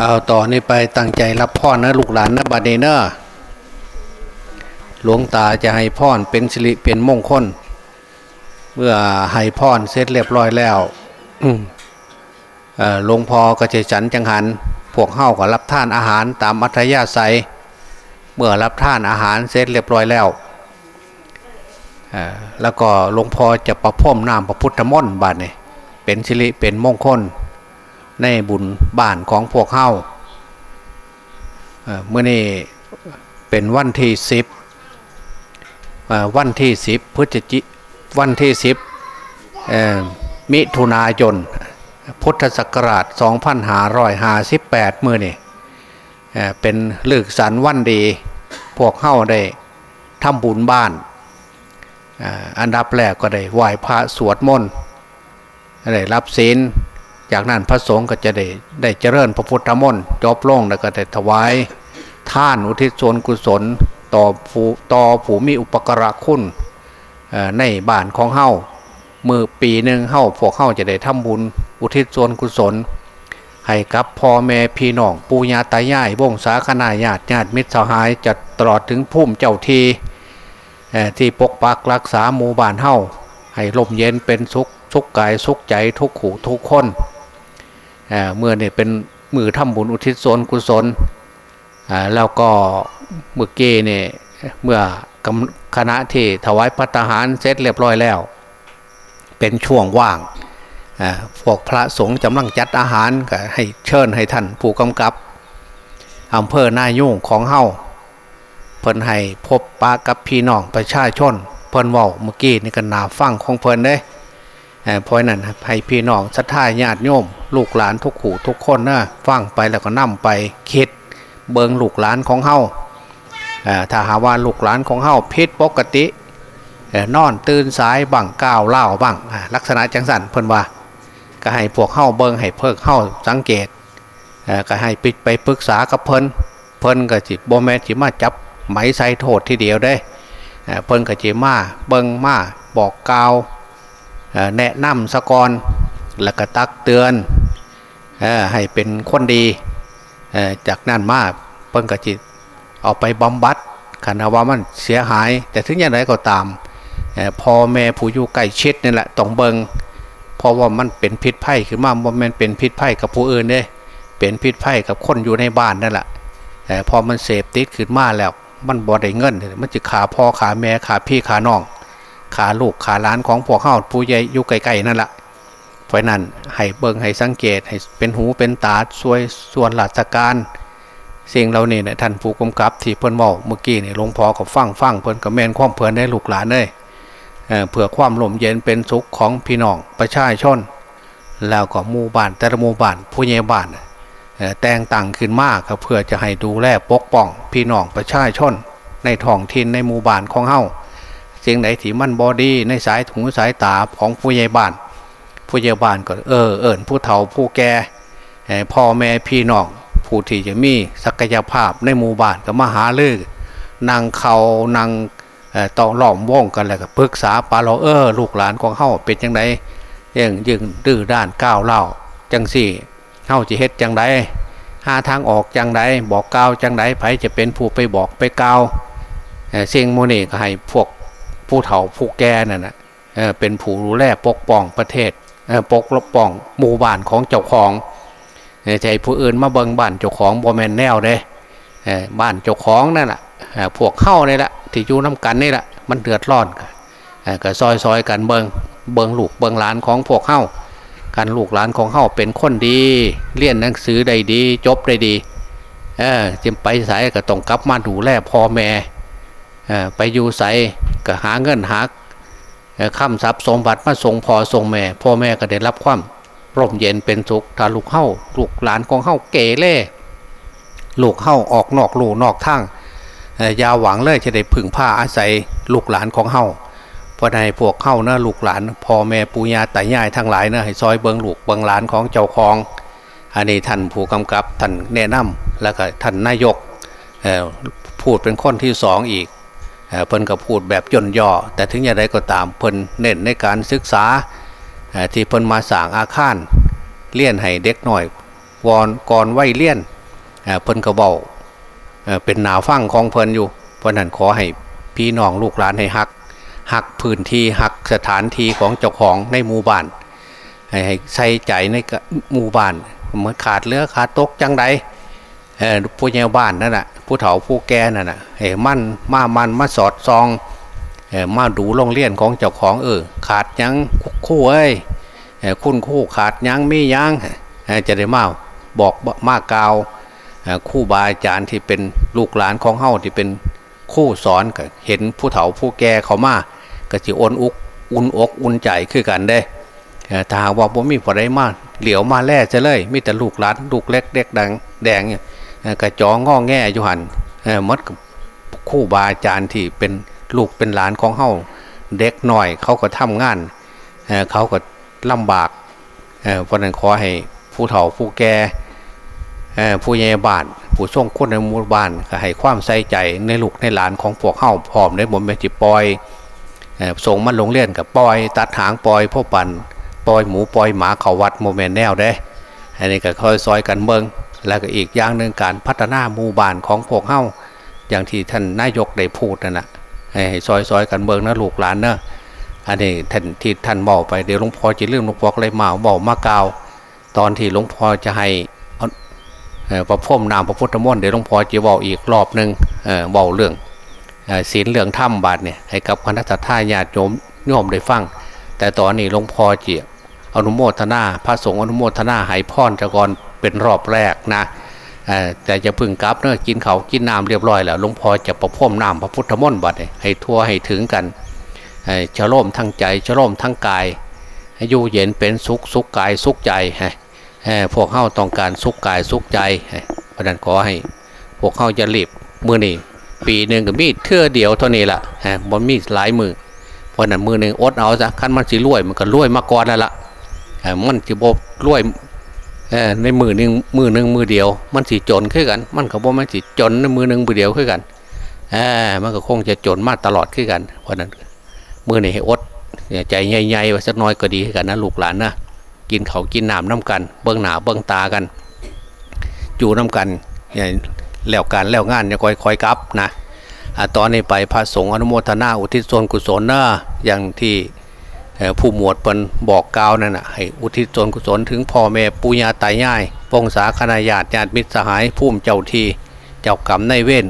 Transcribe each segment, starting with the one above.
เอาต่อนนี้ไปตั้งใจรับพรนะลูกหลานนะบัดนี้เนอะหลวงตาจะให้พรเป็นสิริเป็นมงคล เมื่อให้พรเสร็จเรียบร้อยแล้วหลวงพ่อก็จะฉันจังหัน พวกเฮาก็รับท่านอาหารตามอัธยาศัย เมื่อรับท่านอาหารเสร็จเรียบร้อยแล้วแล้วก็หลวงพ่อจะประพรมน้ำพระพุทธมนต์บาดนี่เป็นสิริเป็นมงคล ในบุญบ้านของพวกเฮาเมื่อนี้เป็นวันที่สิบวันที่สิบพฤศจิวันที่สิบมิถุนายนพุทธศักราช 2558 มื่อนี่เอ่อเป็นลือกสันวันดี พวกเฮาได้ทำบุญบ้าน อันดับแรกก็ได้ไหว้พระสวดมนต์ได้รับศีล จากนั้นพระสงฆ์ก็จะได้ได้เจริญพระพุทธมนต์จบลงแล้วก็ได้ถวายท่านอุทิศส่วนกุศลต่อผู้ต่อผู้มีอุปการะคุณในบ้านของเฮามือปีหนึ่งเฮาพวกเฮาจะได้ทำบุญอุทิศส่วนกุศล ให้กับพ่อแม่พี่น้องปู่ย่าตายายวงศาคณาญาติญาติมิตรสหายจะตลอดถึงภูมิเจ้าที่ที่ปกปักรักษาหมู่บ้านเฮาให้ลมเย็นเป็นสุขสุขกายสุขใจทุกขู่ทุกคน เมื่อเนี่ยเป็นมือทำบุญอุทิศส่วนกุศลอ่าแล้วก็เมื่อเก้เนี่ยเมื่อคณะที่ถวายพัตหารเสร็จเรียบร้อยแล้ว เป็นช่วงว่างพวกพระสงฆ์กำลังจัดอาหารก็ให้เชิญให้ท่านผู้กำกับอำเภอหน้ายุ่งของเฮาเพิ่นให้พบปะกับพี่น้องประชาชน เพิ่นว้าเมื่อกี้นี่ก็นาฟังของเพิ่นเด้ เอ่อเพราะนั้นให้พี่น้องศรัทธาญาติโยม ลูกหลานทุกขู่ทุกคนนะฟังไปแล้วก็นำไปคิดเบิงลูกหลานของเฮาถ้าหาว่าลูกหลานของเฮาผิดปกติเอ่อนอนตื่นสายบังก้าวเล่าบังลักษณะจังสันเพิ่นว่า ก็ให้พวกเฮาเบิงให้เพิกเฮาสังเกตก็ให้ปิดไปปรึกษากับเพิ่นเพิ่นก็จิบ่แม่นสิมาจับไหมใส่โทษทีเดียวได้เอ่อเพิ่นก็จิมาเบิงมาบอกกล่าว แนะนำสะกอนแล้วก็ตักเตือนอให้เป็นคนดี จากนั้นมาเพิ่นกจิตเอาไปบำบัดคันว่ามันเสียหาย แต่ถึงอย่างไรก็ตามอพอแม่ผู้อยู่ใกล้ชิดนี่แหละต้องเบิงเพราะว่ามันเป็นพิษภัยขึ้นมาบ่แมันเป็นพิษภัยกับผู้อื่นเด้เป็นพิษภัยกับคนอยู่ในบ้านนั่นแหละพอมันเสพติดขึ้นมาแล้ว มันบ่ได้เงิน มันจะขาพ่อขาแม่ขาพี่ขาน้อง ขาลูกขาหลานของพวกเขาผู้ใหญ่อยู่ไกลๆนั่นแหละเพราะนั้นให้เบิ่งให้สังเกตให้เป็นหูเป็นตาช่วยส่วนราชการสิ่งเหล่านี้เนี่ยท่านผู้กำกับที่เพิ่นบอกเมื่อกี้เนี่หลวงพ่อก็ฟังฟังเพิ่นก็แม่นความเพิ่นได้ลูกหลานเลยเอ่อเพื่อความลมเย็นเป็นสุขของพี่น้องประชาชนแล้วก็หมู่บ้านแต่ละหมู่บ้านผู้ใหญ่บ้านแต่งตั้งขึ้นมากเพื่อจะให้ดูแลปกป้อง พี่น้องประชาชนในท้องถิ่นในหมู่บ้านของเฮา สิ่งไหนที่มันบอดี้ในสายถุงสายตาของผู้ใหญ่บ้าน ผู้ใหญ่บ้านก็เออเอิญผู้เฒ่าผู้แก่เอ่อพ่อแม่พี่น้องผู้ที่จะมีศักยภาพในหมู่บ้านก็มาหาลือนางเขานางต่อหล่อมว่องกันแล้วก็ปรึกษาปาเราเออลูกหลานของเฮาเป็นจังไดยังยึงดื้อด้านก้าวเล่าจังสี่เฮาจะเฮ็ดจังไดหาทางออกจังไดบอกกล่าวจังไดไผจะเป็นผู้ไปบอกไปกล่าวเสิ่งโมนี่ก็ให้พวก ผู้เฒ่าผู้แก่นั่นนะเเป็นผู้ดูแลปกป้องประเทศเอ่อปกป้องหมู่บ้านของเจ้าของใจผู้อื่นมาเบิงบ้านเจ้าของบ่แมนแนวเด้เอ่อบ้านเจ้าของนั่นแหละพวกเข้านี่แหละที่อยู่น้ากันนี่แหละมันเดือดร้อนเอ่อก็ซอยซอยกันเบิงเบิงลูกเบิงหลานของพวกเข้ากันลูกหลานของเข้าเป็นคนดีเรียนหนังสือได้ดี จบได้ดีเออจึงไปสายก็ต้องกลับมาดูแลพ่อแม่ ไปอยู่ใสก็หาเงินหาเอ่ำทรัพย์สมบัติมาส่งพ่อส่งแม่ พ่อแม่ก็ได้รับความร่มเย็นเป็นสุขถ้าลูกเข้าลูกหลานของเข้าเกเล่ลูกเข้าออกนอกลู่นอกทางยาหวังเลยจะได้พึ่งผ้าอาศัยลูกหลานของเข้าเพราะในพวกเข้านะลูกหลานพ่อแม่ปู่ย่าตายายทั้งหลายนะให้ซอยเบิงลูกเบิงหลานของเจ้าของอันนี้ท่านผู้กำกับท่านแนะนำแล้วก็ท่านนายกพูดเป็นคนที่สองอีก เพิ่นก็พูดแบบย่นย่อ แต่ถึงอย่างไรก็ตามเพิ่นเน้นในการศึกษาที่เพิ่นมาสร้างอาคารเลี้ยนให้เด็กหน่อยวอนก่อนไหวเลี่ยนเพิ่นก็เบาเป็นหนาฟังของเพิ่นอยู่ เพราะนั้นขอให้พี่น้องลูกหลานให้หักหักพื้นที่หักสถานที่ของเจ้าของในหมู่บ้านให้ใส่ใจในหมู่บ้านมือนขาดเลือขาดตกจังใด ผู้ใหญ่บ้านนั่นแหะผู้เฒ่าผู้แก่นั่นแหะเฮ้มันมามันมาสอดซองมาดูโรงเรียนของเจ้าของเออขาดยังคู่เอ้ยคุณคู่ขาดยังไม่ยังจะได้มาบอกมากกาวคู่บาอาจารย์ที่เป็นลูกหลานของเฮาที่เป็นคู่สอนก็เห็นผู้เฒ่าผู้แก่เขามาก็จะอนอุกอุ่นอกอุ่นใจคือกันได้ถ้าว่าบ่มีผลได้มาเหลียวมาแล่จะเลย มีแต่ลูกหลานลูกเล็กเด็กดังแดงเนี่ย กระจองงอแง่อยู่หันมัดกับคู่บาอาจารย์ที่เป็นลูกเป็นหลานของเฮาเด็กหน่อย เขาก็ทำงานเขาก็ลำบากเพราะนั้นขอให้ผู้เฒ่าผู้แก่ผู้ใหญ่บ้านผู้ทรงคนในหมู่บ้านก็ให้ความใส่ใจในลูกในหลานของพวกเฮาพร้อมในบนเมจิปอยส่งมันลงเลียนกับปอย ตัดหางปอยพ่อปันปอยหมูปอยหมาเขาวัดโมเมนแนวได้อันนี้ก็ค่อยซอยกันเมือง แล้วก็อีกอย่างหนึ่งการพัฒนาหมู่บ้านของพวกเฮ้าอย่างที่ท่านนายกได้พูดนั่นนะให้ซอยซอยกันเมืองนะลูกหลานเนอะอันนี้ท่านที่ท่านบอกไปเดี๋ยวหลวงพ่อจะเรื่องหลวงพ่อเลยมาบอกมากาว ตอนที่หลวงพ่อจะให้ประพรมนามพระพุทธมนต์เดี๋ยวหลวงพ่อจะบอกอีกรอบหนึ่งบอกเรื่องศีลเรื่องถ้ำบาทเนี่ยให้กับคณะทาญาติโยมโยมได้ฟัง แต่ตอนนี้หลวงพ่อเจียอนุโมทนา พระสงฆ์อนุโมทนาหายพรจะก่อน เป็นรอบแรกนะแต่จะพึ่งกลับเนอะกินเขากินน้ำเรียบร้อยแล้วหลวงพ่อจะประพรมน้ำพระพุทธมนต์บัดให้ทั่วให้ถึงกันฉลมทั้งใจฉลมทั้งกายอยู่เย็นเป็นสุขสุขกายสุขใจพวกเข้าต้องการสุขกายสุขใจเพราะนั้นขอให้พวกเข้าจะรีบมือนี่ปีหนึ่งกับมีเท่อเดียวเท่านี้แหละบนมีหลายมือเพราะนั้นมือหนึ่งอดเอาซะขั้นมันสิรวยมันก็รวยมาก่อนแล้วล่ะมันจะบบรวย ในมือหนึ่งมือหนึ่งมือเดียว มันสีจนขึ้นกัน มันก็บอกมันสีจนในมือหนึ่งมือเดียวขึ้นกันมันก็คงจะจนมากตลอดขึ้นกัน เพราะนั้นมือนี่ให้อดใจใหญ่ๆไว้สักน้อยก็ดีกันนะลูกหลานนะกินเขากินน้ำน้ากัน เบื้องหนาเบื้องตากันอยู่น้ากันแล้วการแล้วงานจะคอยคอยกับนะตอนนี้ไปพระสงฆ์อนุโมทนาอุทิศส่วนกุศลนะอย่างที่ ผู้หมวดเปินบอกกล่าวนั่นนะให้อุทิศส่วนกุศลถึงพ่อแม่ปุญญาตายายปองสาคณาญาติญาติมิตรสหายผู้มเจ้าทีเจ้ากรรมในเว้น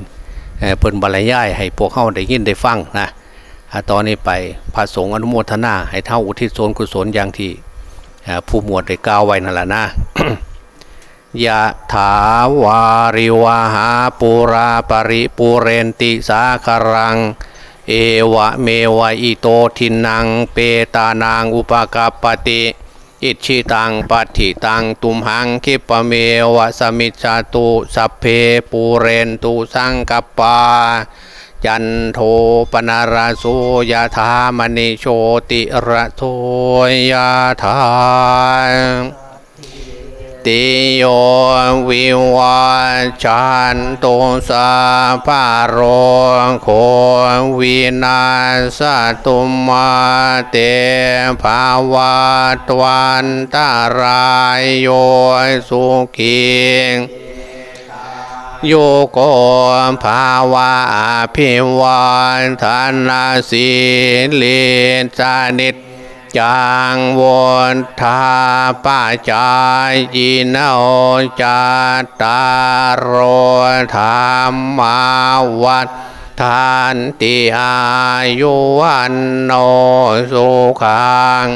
เปินบรรยายให้พวกเข้าได้ยินได้ฟังนะตอนนี้ไปพระสงฆ์อนุโมทนาให้เท่าอุทิศส่วนกุศลอย่างที่ผู้หมวดได้กล่าวไว้นั่นแหละนะยะถาวาริวาหาปุราปริปุเรนติสาคารัง เอวะเมวะอิโตทินังเปตานางอุปกาปติอิชิตังปัติตังตุมหังคิปเมวะสมิจาตุสัพเพปูเรนตุสังกปาจันโทปนาราโสยธามณิโชติระโทยธา ติโยวิวาจันตุสาภาโรโควินาสตุมาเตภาวะตวันตารายโยสุขีโยโกภาวะพิวันธนาสีลิจานิต จางวนทาป้าจายจีนโอจาตารโรธรรมาวัดทานติอายุวันโนสุขัง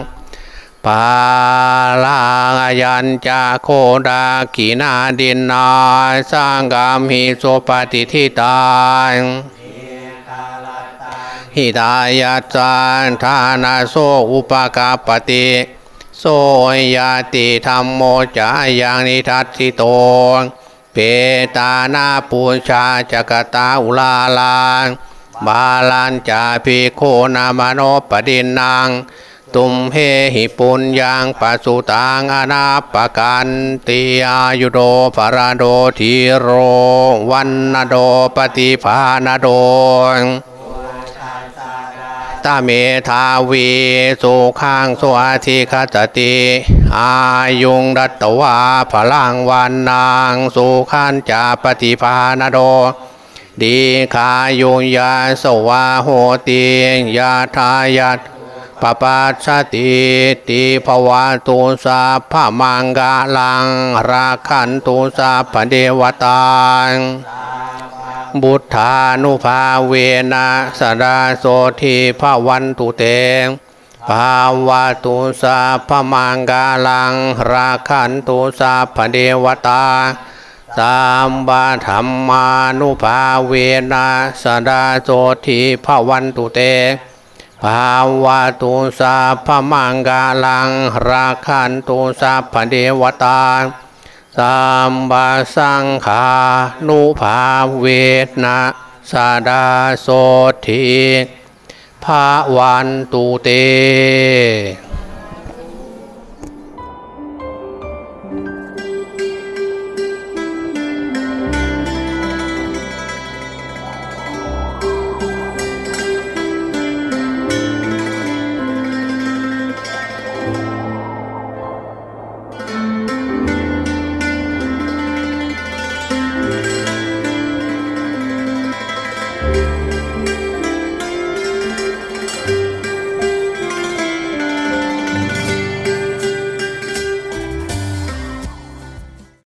ปาลายัญจาโคดาขีนาดินนาสร้างกามหิโสปฏิทิตา หิตายาจารทานาโซอุปกาปติโซยาติธรรมโมจายังนิทัตสิโตเปตานาปูชาจักตาอุลาลานบาลันจาภิโคนามโนปดินนางตุมเฮหิปุญญังปัสุตังอนาปกันติอายุโดปาราโดทีโรวันนโดปฏิภาณโด ตเมธาวีสุขังสวัทิคตติ อายุงรัตตวาพลังวันนางสุขันจาปฏิภาณโดดีขายุงยาสวาโหติยาทายัต ปปัสสติติภวะตุสาพมังกาลัง ราคันตุสาพเดวตาบุทธานุภาเวนะสดาโสทีภาวันตุเตภาวะตุสาพมังกาลัง ราคันตุสาพเดวตาสามบาธรรมานุภาเวนะสดาโสทีภาวันตุเต ภาวะตุสาพมังกาลัง ราคันตุสาพเดวตาสามบาสังขานุภาเวนะสาดาโสทีภาวันตุเต